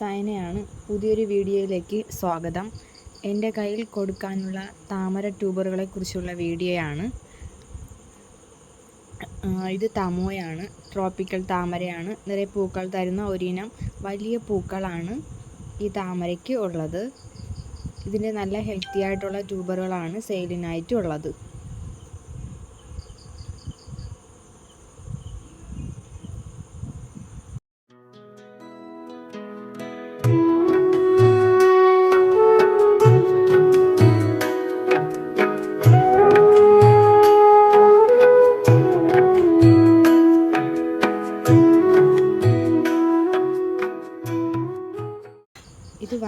സൈനയാണ് പുതിയൊരു വീഡിയോയിലേക്ക് സ്വാഗതം. എന്റെ കയ്യിൽ കൊടുക്കാനുള്ള താമര ട്യൂബറുകളെ കുറിച്ചുള്ള വീഡിയോയാണ് ഇത് തമോയാണ് ട്രോപ്പിക്കൽ താമരയാണ്. നിറയെ പൂക്കൾ തരുന്ന ഒരിനം വലിയ പൂക്കളാണ് ഈ താമരയ്ക്ക് ഉള്ളത്. ഇതിന്റെ നല്ല ഹെൽത്തി ആയിട്ടുള്ള ട്യൂബറുകളാണ് സെയിലിനായിട്ട്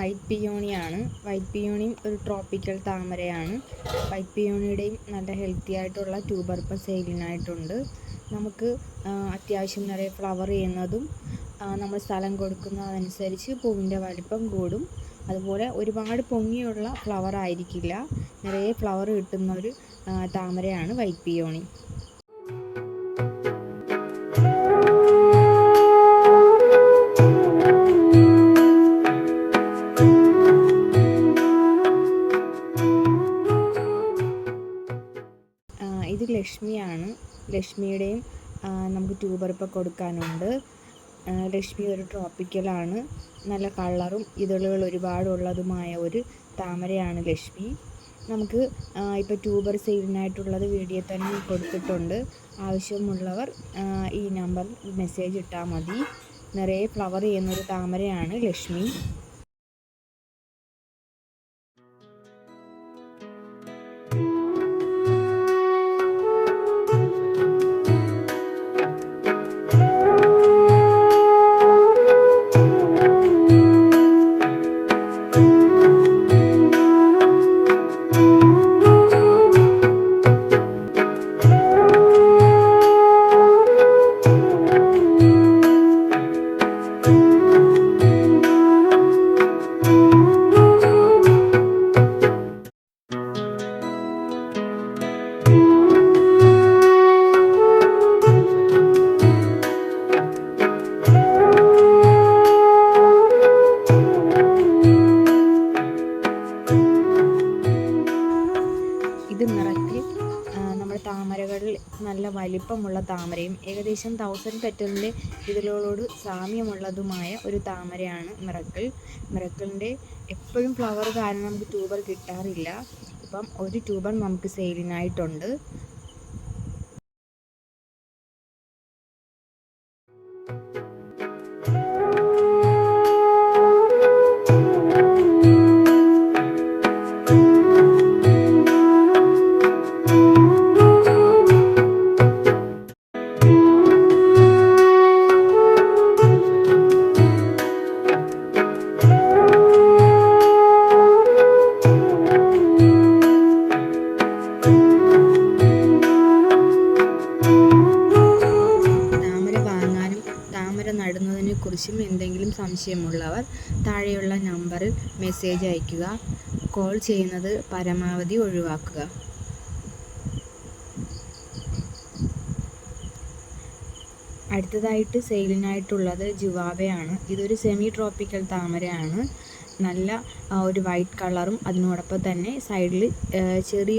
വൈറ്റ് പിയോണിയാണ്. വൈറ്റ് പിയോണിയും ഒരു ട്രോപ്പിക്കൽ താമരയാണ്. വൈറ്റ് പിയോണിയുടെയും നല്ല ഹെൽത്തി ആയിട്ടുള്ള ട്യൂബർ ഇപ്പം നമുക്ക് അത്യാവശ്യം നിറയെ ഫ്ലവർ ചെയ്യുന്നതും നമ്മൾ സ്ഥലം കൊടുക്കുന്നതനുസരിച്ച് പൂവിന്റെ വലിപ്പം കൂടും. അതുപോലെ ഒരുപാട് പൊങ്ങിയുള്ള ഫ്ലവർ ആയിരിക്കില്ല. നിറയെ ഫ്ലവർ കിട്ടുന്ന ഒരു താമരയാണ് വൈറ്റ് പിയോണി. ലക്ഷ്മിയാണ്. ലക്ഷ്മിയുടെയും നമുക്ക് ട്യൂബർ ഇപ്പോൾ കൊടുക്കാനുണ്ട്. ലക്ഷ്മി ഒരു ട്രോപ്പിക്കലാണ്. നല്ല കളറും ഇതളുകൾ ഒരുപാടുള്ളതുമായ ഒരു താമരയാണ് ലക്ഷ്മി. നമുക്ക് ഇപ്പോൾ ട്യൂബർ സെയിലിനായിട്ടുള്ളത് വീഡിയോ തന്നെ കൊടുത്തിട്ടുണ്ട്. ആവശ്യമുള്ളവർ ഈ നമ്പറിൽ മെസ്സേജ് ഇട്ടാൽ മതി. നിറയെ ഫ്ലവർ ചെയ്യുന്നൊരു താമരയാണ് ലക്ഷ്മി. നല്ല വലിപ്പമുള്ള താമരയും ഏകദേശം തൗസൻഡ് പെറ്റലിന്റെ ഇതിലോട് സാമ്യമുള്ളതുമായ ഒരു താമരയാണ് മിറക്കിൾ. മിറക്കിളിന്റെ എപ്പോഴും ഫ്ലവർ കാരണം നമുക്ക് ട്യൂബർ കിട്ടാറില്ല. ഇപ്പം ഒരു ട്യൂബർ നമുക്ക് സെയിലിനായിട്ടുണ്ട് കുറിച്ചും എന്തെങ്കിലും സംശയമുള്ളവർ താഴെയുള്ള നമ്പറിൽ മെസ്സേജ് അയയ്ക്കുക. കോൾ ചെയ്യുന്നത് പരമാവധി ഒഴിവാക്കുക. അടുത്തതായിട്ട് സെയിലിനായിട്ടുള്ളത് ജുവാബയാണ്. ഇതൊരു സെമി ട്രോപ്പിക്കൽ താമരയാണ്. നല്ല ഒരു വൈറ്റ് കളറും അതിനോടൊപ്പം തന്നെ സൈഡിൽ ചെറിയൊരു